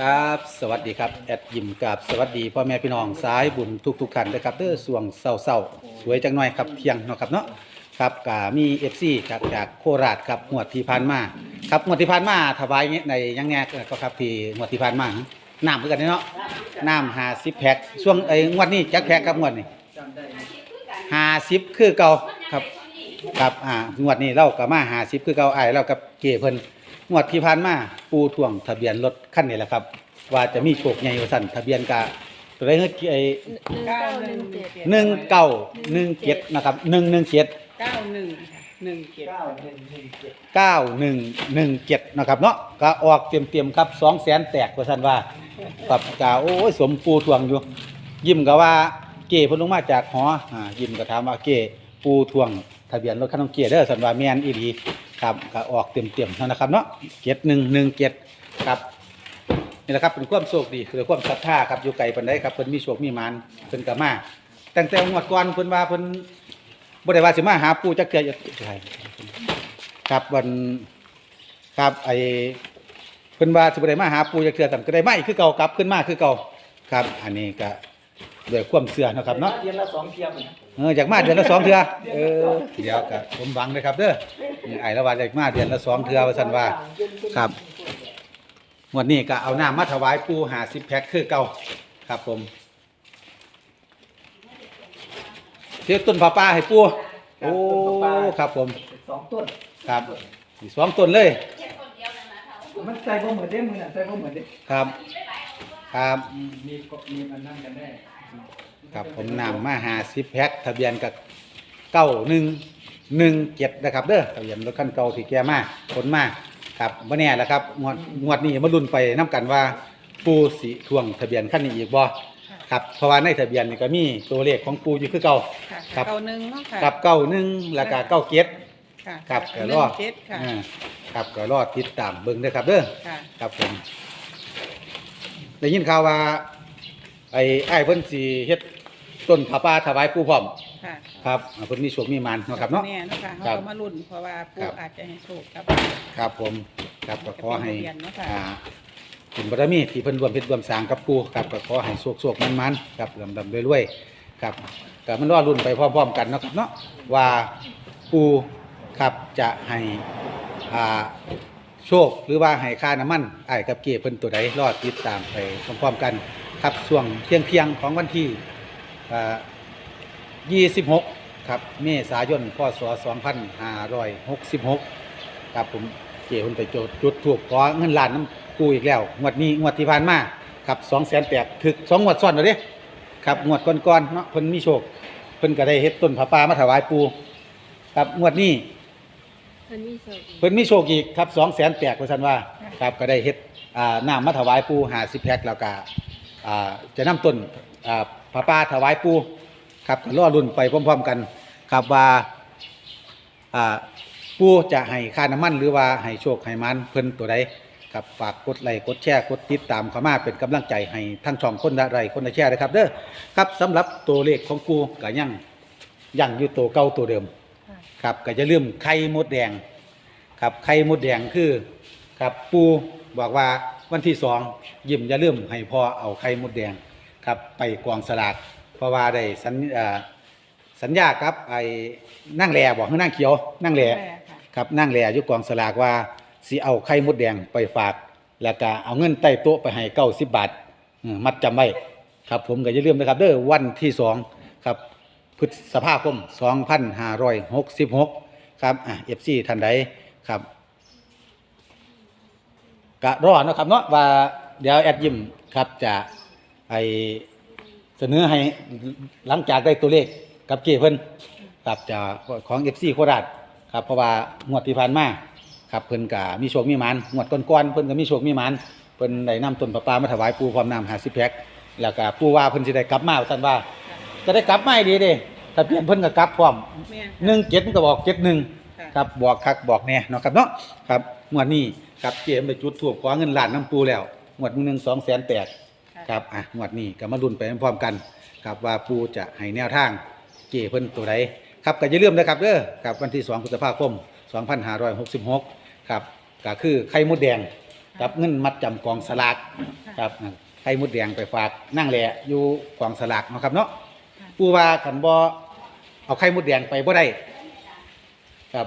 ครับสวัสดีครับแอดยิมกับสวัสดีพ่อแม่พี่น้องสายบุญทุกทุกๆท่านนะครับเด้อสวงเศร้าๆสวยจังหน่อยครับเที่ยงเนาะครับเนาะครับกามีเอฟซีครับจากโคราชครับงวดที่ผ่านมาครับงวดที่ผ่านมาถวายในยังแงก็ครับที่งวดที่ผ่านมาน้ำเหมือนกันเนาะน้ำหาสิบแพ็คช่วงไอ้งวดนี้จักแพ็คครับงวดนี้หาสิบคือเก่าครับ ครับ อ่างวดนี้เราก็มาหาสิบคือเก่าไอ้ายเรากับเกเพิ่น งวดที่ผ่านมาปูท่วงทะเบียนรถคันนี้แหละครับ ว่าจะมีโชคใหญ่ว่าสั่นทะเบียนกะตัวเลขไอ้เก้าหนึ่งเจ็ดหนึ่งเก้าหนึ่งเจ็ดนะครับหนึ่งหนึ่งเจ็ดเก้าหนึ่งหนึ่งเจ็ดเก้าหนึ่งหนึ่งเจ็ดนะครับเนาะก็ออกเตรียมเตรียมๆครับสองแสนแตกว่าสั่นว่ากับกาโอ้ยสมปูท่วงอยู่ ยิ้มก็ว่าเก๋เพิ่นลงมาจากหออ่ายิ้มก็ถามว่าเก๋ปูท่วงทะเบียนรถคันของเก๋เด้อสันว่าแมนอีหลีครับก็ออกเต็มเต็มแล้วนะครับเนาะเจ็ดหนึ่งหนึ่งเจ็ดครับนี่แหละครับเป็นความโชคดีคือความศรัทธาครับอยู่ไกลปานใดครับเพิ่นมีโชคมีมานเพิ่นก็มาตั้งแต่งวดก่อนเพิ่นว่าเพิ่นบ่ได้ว่าสิมาหาปู่จักเทื่อครับวันครับไอเพิ่นว่าสิบ่ได้มาหาปู่จักเทื่อแต่ก็ได้มาอีกคือเก่ากลับขึ้นมาคือเก่าครับ อันนี้ก็ ด้วยความเชื่อเนาะครับเนาะเดือนละสองเทียมเอออยากมาเดือนละสองเทื่อเออเดี๋ยวก็ผมหวังเลยครับเด้อนี่ไอ้ละว่าอยากมาเดือนละสองเทื่อว่าซั่นว่าครับงวดนี้ก็เอาน้ำมาถวายปู่50แพ็คคือเก่าครับผมเทียบต้นผ้าป่าให้ปู่โอ้ครับผมสองต้นครับอีกสองต้นเลยมันใส่บ่เหมือนเด้มือน่ะใส่บ่เหมือนเด้ครับ ครับมีก็มีมันนั่นกันแน่ ครับผมนำมาหาสิบแพ็คทะเบียนกับเก้าหนึ่งหนึ่งเจ็ดนะครับเด้อทะเบียนรถคันเก่าที่แกมาขนมาครับมื่อนี้แหละครับงวดงวดนี้มาลุ้นไปน้กันว่าปูสีทวงทะเบียนขั้นนี้อีกบ่ครับเพราะว่าในทะเบียนนี่ก็มีตัวเลขของปูอยู่คือเก่าค่ะครับเก้าหนึ่งเนาะค่ะกับเก้าหนึ่งแล้วก็เก้าเจ็ดค่ะครับหก็นึ่รงอเจ็ดค่ะอ่าครับก็รอติดตามเบิ่งเด้อครับเด้อค่ะครับผมได้ยินข่าวว่า ไอ้ไอ้ายเพิ่นสิเฮ็ดต้นผาป่าถวายปู่พร้อมค่ะครับอ่าเพิ่นมีโชคมีมานเนาะครับเนาะแน่เนาะค่ะครัเขาบก็มาลุ้นเพราะว่าครัปู่บ อาจจะให้โชคครับ ครับผมครับก็ขอให้จะเป็นทะเบียนเนาะค่ะ อ่าบุญบารมีที่เพิ่นรวมเพชรรวมสร้างกับปู่ครับก็ขอให้โชคๆมันๆครับลำๆรวยๆครับก็มันรอรุ่นไปพร้อมๆกันเนาะครับเนาะว่าปู่ครับจะให้อ่าโชคหรือว่าให้ค่าน้ำมันไอ้ายกับเกียเพิ่นตัวใดรอดติดตามไปพร้อมๆกัน ครับช่วงเที่ยงเที่ยงๆของวันที่อ่า26 ครับ เมษายน พศ 2566 ครับผมเกี่ยวคนไปโจทย์จุดถูกขอเงินล้านน้ำกูอีกแล้ว งวดนี้ งวดที่ผ่านมาครับ2 0 0 0 0แตกถึกสองงวดซ้อนแล้วเด้ครับ งวดก่อนๆเนาะเพิ่นมีโชค เพิ่นก็ได้เฮ็ดต้นผาป่ามาถวายปูครับ งวดนี้มันมีโชคอีกเพิ่นมีโชคอีกครับสองแสนแตกว่าซั่นว่า ครับก็ได้เฮ็ดอ่าน้ำมาถวายปู่50แพ็คแล้วก็ อ่าจะนำต้นอ่าพระป่าถวายปูครับก็รอรุ่นไปพร้อมๆกันครับว่าอ่าปูจะให้ค่าน้ำมันหรือว่าให้โชคให้มันเพิ่นตัวใดครับฝากกดไลค์กดแชร์กดติดตามเข้ามาเป็นกำลังใจให้ทั้งช่องคนละไลค์คนละแชร์นะครับเด้อครับสำหรับตัวเลขของปูก็ยังยังอยู่ตัวเก่าตัวเดิม ครับก็จะลืมไข่มดแดง ครับไข่มดแดงคือ ครับปูบอกว่า วันที่สองยิ้มจะลืมให้พ่อเอาไข่มดแดงครับไปกองสลากเพราะว่าได้สัญอ่าสัญญากับไอ้นั่งแหล่บอกให้นั่งเขียวนั่งแหล่แม่ค่ะ ครับนั่งแหล่อยู่กองสลากว่าสิเอาไข่มดแดงไปฝาก แล้วก็เอาเงินใต้โต๊ะไปให้เก้าสิบบาทอืมมัดจำไว้ครับผมก็อย่าลืมนะครับเด้อวันที่สองครับ พฤษภาคม 2566 ครับอะ FC ท่านใดครับ กะรอเนาะครับเนาะว่าเดี๋ยวแอดยิมครับจะไอเสนอให้หลังจากได้ตัวเลขกับเกเพิ่นครับจะของ FC โคราชครับเพราะว่างวดที่ผ่านมาครับเพิ่นก็มีโชคมีหมานงวดก่อนๆเพิ่นก็มีโชคมีหมานเพิ่นได้นำต้นประปามาถวายปู่พร้อมน้ำ50แพ็คแล้วก็ปู่ว่าเพิ่นสิได้กลับมาว่าซั่นว่าจะได้กลับไม่ดีเด้ถ้าเปลี่ยนเพิ่นก็กลับพร้อมแม่หนึ่งเจ็ดก็บอกเจ็ดหนึ่งค่ะครับบอกคักบอกแน่เนาะครับเนาะครับงวดนี้ครับเกมไปจุดถูกขอเงินล้านน้ำปูแล้วงวดหนึ่งสองแสนแปดครับอะงวดนี้ก็มาลุ้นไปพร้อมๆกันครับว่าปูจะให้แนวทางเกเพิ่นตัวใดครับก็อย่าลืมนะครับเด้อครับวันที่2พฤษภาคม 2566ครับก็คือไข่มดแดงกับเงินมัดจำกองสลากครับไข่มดแดงไปฝากนั่งแหละอยู่กองสลากเนาะครับเนาะปูว่าขันบ่เอาไข่มดแดงไปบ่ได้ครับ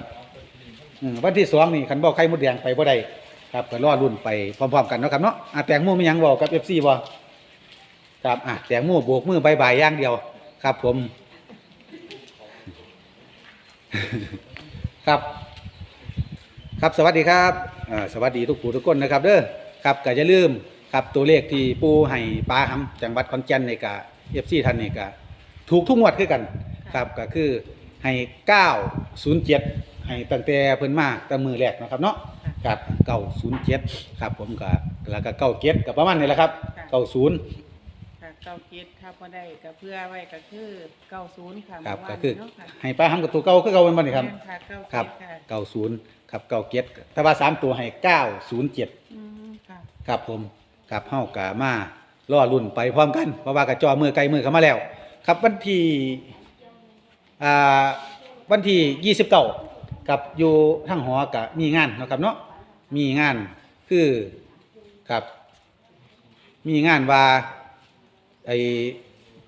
อืมวันที่สองนี่ขันบ่อไข่มดแดงไปบ่ได้ครับก็รอรุ่นไปพร้อมๆกันเนาะครับเนาะอะแตงโมมีหยังบอกกับ FC บ่ครับอะแตงโมโบกมือบายบยอย่างเดียว ครับ ผม ครับ ครับสวัสดีครับอ่าสวัสดีทุกผู้ทุกคนนะครับ เด้อครับก็อย่าลืมครับตัวเลขที่ปูให้ปลาหำจังหวัดขอนแก่นในกะเอฟซีท่านนี่กะถูกทุกงวดคือกัน ครับก็คือให้ 907 ให้ตั้งแต่เพิ่นมาแต่มือแรกนะครับเนาะครับ907ครับผมก็แล้วก็97ก็ประมาณนี้แหละครับ90ค่ะเก้าเจ็ดถ้าพอได้ก็เพื่อไว้ก็คือเก้าศูนย์ค่ะครับเมื่ก็วานคือเนาะค่ะให้ปลาหำกับตัวเก่าคือเก่าเป็นบ่นี่ครับแม่นค่ะเก้าครัเจ็บดค่ะเก้าศูนย์ครับเก้าเจ็ดแต่ว่าสามตัวให้เก้าศูนย์เจ็ดอืมค่ะครับผมครับเฮากะมาล่อรุ่นไปพร้อมกันเพราะว่ากระจอมือไกลมือเข้ามาแล้ว ครับวันที่อ่าวันที่ยี่สิบเก้า กับอยู่ทั้งหอกะมีงานเนาะครับเนาะมีงานคือครับ มีงานว่าไอ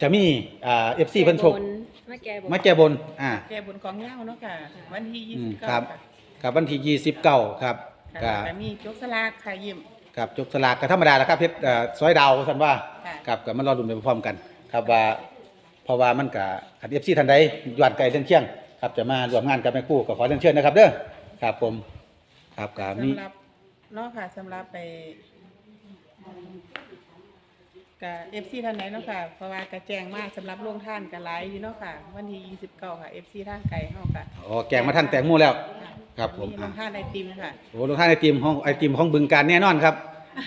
จะมีอ่าเอฟซีเพิ่นโชคมาแก้บนมาแก้บนอ่าแก้บนกองเหย้าเนาะค่ะวันที่ยี่อืสิมบครัเก้าบค่ะครับวันที่ยี่สิบเก้าครับค่ะก็แต่มีจกสลากค่ะยิ้มครับจบสลากก็ธรรมดาแหล้วครับเพชรเอ่อซอยดาวสันว่าค่ะครับก็มันรอดุนไปพร้อมกัน ครับว่าเพราะว่ามันก็ขัดเอฟซีทันใดย้อนไกลเรื่องเชียง ครับจะมาร่วมงานกับแม่ครู่ก็ขอเรื่องเชิญนะครับเด้อครับผมครับก็มี สำหรับเนาะค่ะสำหรับไปกับเอฟซีท่านไหนเนาะค่ะเพราะว่ากระแจงมากสำหรับลงท่านกับไลฟ์อยู่เนาะค่ะ วันที่ยี่สิบเก้าค่ะเอฟซีทางไกลเฮาค่ะอ๋อแกงมาทั้งแตงโมแล้ว ครับผมมีลงท่านไอติมค่ะโอ้ลงท้ายไอติมของไอติมของบึงการแน่นอนครับ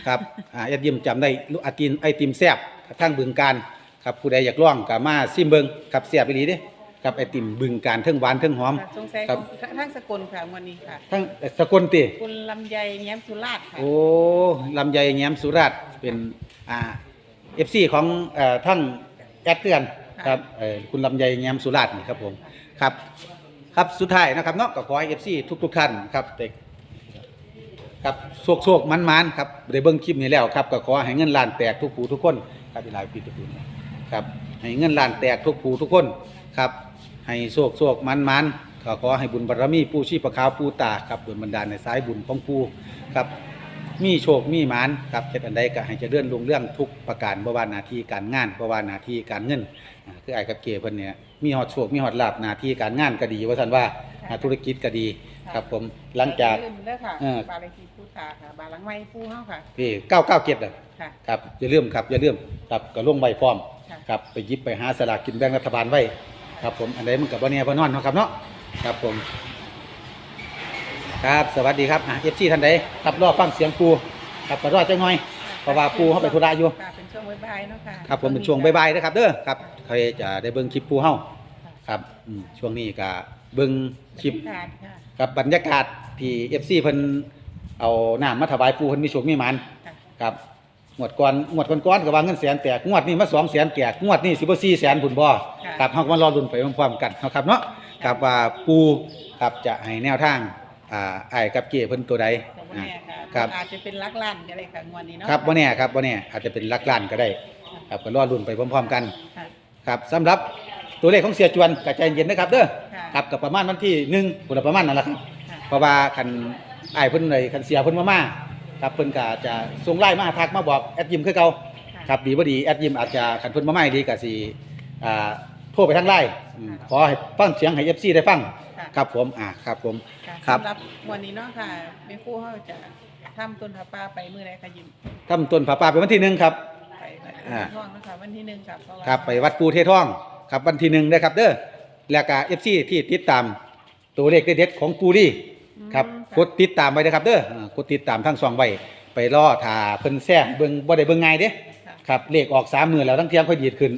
ครับอ่าไอติมจำได้ลูกไอติมไอติมแซ่บทั้งบึงการครับผู้ใดอยากลองก็มาซิมเบิงครับแซ่บอีหลีเด้ ครับไอติมบึงการเทิงหวานเทิงหอม ค่ะสงสัยครับ ของทั้งสกลค่ะวันนี้ค่ะทั้งสกลติ คุณลำไยแย้มสุราษฎร์ค่ะ โอ้ลำไยแง้มสุราษฎร์เป็นอ่าเอฟซีของเอ่อท่านแอดเตือนครับเอ่อคุณลำไยแง้มสุราษฎร์นี่ครับผมครับครับสุดท้ายนะครับเนาะก็ขอให้เอฟซีทุกทุกๆท่านครับเด็กครับโชคโชคมันมันๆครับได้เบิ่งคลิปนี้แล้วครับก็ขอให้เงินล้านแตกทุกผู้ทุกคนครับอีหลายปีทุกคนครับให้เงินล้านแตกทุกผู้ทุกคนครับ ให้โชคโชคมันมันๆก็ขอให้บุญบารมีผู้ชีพขาวผู้ตาครับโดนบันดาลในสายบุญของผู้ครับมีโชคมีหมานครับเฮ็ดอันใดก็ให้เจะเลื่อนลงเรื่องทุกประการบ่ว่าหน้าที่การงานบ่ว่าหน้าที่การเงินอ่าคือไอ้ายกับเก๋เพิ่นเนี่ยมีฮอดโชคมีฮอดลาภหน้าที่การงานก็ดี ว่าซั่นว่าอ่าธุรกิจก็ดีครับผมหลังจากอย่ลืมเด้อค่ะเออ บาลีกีผู้ตาค่ะบาลังไม้ผู้เฮาค่ะที่997อะค่ะ ครับอย่าลืมครับอย่าลืมครับก็ลงใบพร้อมค่ะ ครับไปหยิบไปหาสลากกินแบ่งรัฐบาลไว้ ครับผมอันใดมันก็บ่แน่บ่นอนเนาะครับเนาะครับผม ครับสวัสดีครับอะ FC ท่านใดครับรอฟังเสียงปูครับก็รอจังหน่อยเพราะว่าปูเขาไปธุระอยู่ค่ะเป็นช่วงบ่ายๆเนาะค่ะครับผมเป็นช่วงบ่ายๆนะครับเด้อครับใครจะได้เบิ่งคลิปปูเฮาครับอืมช่วงนี้ก็เบิ่งคลิปบรรยากาศค่ะกับบรรยากาศที่ FC เพิ่นเอาน้ำมาถวายปูเพิ่นมีโชคมีหมันค่ะครับ งวดก่อนงวดก่อนๆก็ว่าเงินแสนแตกงวดนี้มา2แสนแตกงวดนี้สิบ่4แสนพุ่นบ่ครับเฮาก็มารอลุ้นไปพร้อมๆกันเนาะครับเนาะครับว่าปูครับจะให้แนวทางอ่าอ้ายกับเก๋เพิ่นตัวใดแต่ว่าอ่าเนี่ยค่ะครับ อาจจะเป็นลักลั่นก็ได้ค่ะงวดนี้เนาะครับบ่แน่ครับบ่แน่อาจจะเป็นหลักล้านก็ได้ ครับก็รอลุ้นไปพร้อมๆกัน ค่ะ ครับสำหรับตัวเลขของเสียจวนก็ใจเย็นนะครับเด้อค่ะครับก็ประมาณวันที่หนึ่งพุ่นละประมาณนั่นแหละครับค่ะ เพราะว่าคันอ้ายเพิ่นเลยคันเสียเพิ่นมามา ครับเพิ่นก็จะส่งไลน์มาทักมาบอกแอดยิมคือเก่าะครับดีบ่ดีแอดยิมอาจจะคันเพิ่นมาใหม่ดีก็สิอ่าโทรไปทางไลน์อืมขอให้ฟังเสียงให้ FC ได้ฟังค่ะครับผมอ่าครับผมค่ะครับ สำหรับงวันนี้เนาะค่ะแม่ครู่เฮาจะทำต้นผาป่าไปมื้อใดคะยิ้มทำต้นผาป่าเป็นวันที่หนึ่งครับ ไปไปอ่าท่องเนาะค่ะวันที่หนึ่งกับเพราะว่าครับไปวัดปูเทท่องครับวันที่หนึ่งนะครับเด้อแล้วก็เอฟซีที่ติดตามตัวเลขเด็ดๆของปูดี ครับกดติดตามไว้นะครับเด้ออ่ากดติดตามทั้งสองไว้ไปรอถ่าเพิ่นแซ่เบิ่งบ่ได้เบิ่งง่ายเด้ค่ะครับเลขออกสามมือแล้วทั้งเทียมค่อยดีดขึ้น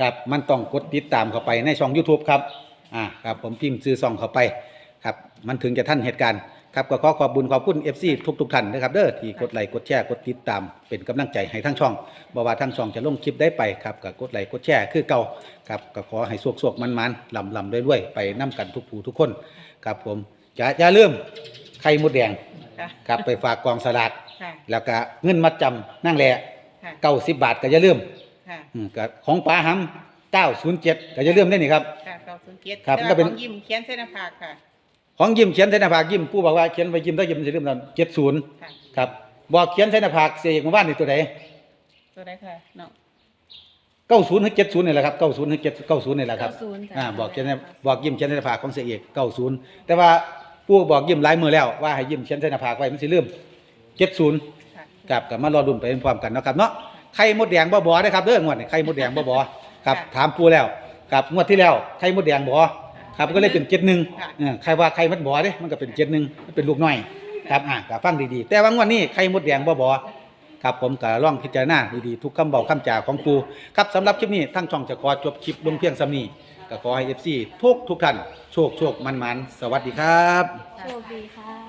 ครับมันต้องกดติดตามเข้าไปในช่อง YouTube ครับอ่าครับผมพิมพ์ซื้อซองเข้าไปครับมันถึงจะท่านเหตุการณ์ครับก็ขอขอบบุญขอบคุณ FC ทุกๆท่านนะครับเด้อที่กดไลค์กดแชร์กดติดตามเป็นกำลังใจให้ทั้งช่องบ่ว่าทั้งช่องจะลงคลิปได้ไปครับก็กดไลค์กดแชร์คือเก่าครับก็ขอให้สวกๆมันๆลำลำๆรวยๆไปนํกันทุกผู้ทุกคนครับผม จะอย่าลืมไข่มดแดงค่ะ ครับไปฝากกองสลากค่ะ แล้วก็เงินมัดจำนั่งแหละค่ะ เก้าสิบบาทก็อย่าลืมค่ะ อืมก็ของป๋าหำเก้าศูนย์เจ็ดก็อย่าลืมได้นี่ครับ ค่ะเก้าศูนย์เจ็ดครับแต่ก็ว่าเป็นของยิ้มเขียนเส้นหน้าผากค่ะ ของยิ้มเขียนใส่หน้าผากยิ้มผู้บอกว่าเขียนไปยิ้มได้ยิ้มจะลืมตอนเจ็ดศูนย์ค่ะ ครับบอกเขียนใส่หน้าผากเสียอีกมาบ้านนี่ตัวใดตัวใดค่ะเนาะ เก้าศูนย์ถึงเจ็ดศูนย์นี่แหละครับเก้าศูนย์ถึงเจ็ดเก้าศูนย์นี่แหละครับ90จ้ะอ่าบอกเขียนในบอกยิ้มเขียนใส่หน้าผากของเสียเอกเก้าศูนย์แต่ว่า ผู้บอกยิ้มหลายมือแล้วว่าให้ยิ้มเขียนใส่หน้าผากไว้มันสิลืมเจ็ดศูนย์ค่ะครับกับมารอดุนไปพร้อมกันเนาะครับเนาะไข่มดแดงบ่บ่ได้อครับเด้องวดนี้ไข่มดแดงบ่บ่ครับค่ะถามปูแล้วครับงวดที่แล้วไข่มดแดงบ่ครับก็เลยเป็นเจ็ดหนึ่งค่ะเออใครว่าไข่มดบ่เด้มันก็เป็นเจ็ดหนึ่งมันเป็นลูกน้อยครับอ่าก็ฟังดีๆ แต่ว่างวดนี้ไข่มดแดงบ่บ่ครับผมก็ลองพิจารณาดีๆทุกคำบอกคำจาของปูครับสำหรับคลิปนี้ทั้งช่องจะขอจบคลิปลงเพียงสำนี้ ก็ขอให้ FC ทุกทุกท่านโชคโชคมันมันสวัสดีครับ โชคดีค่ะ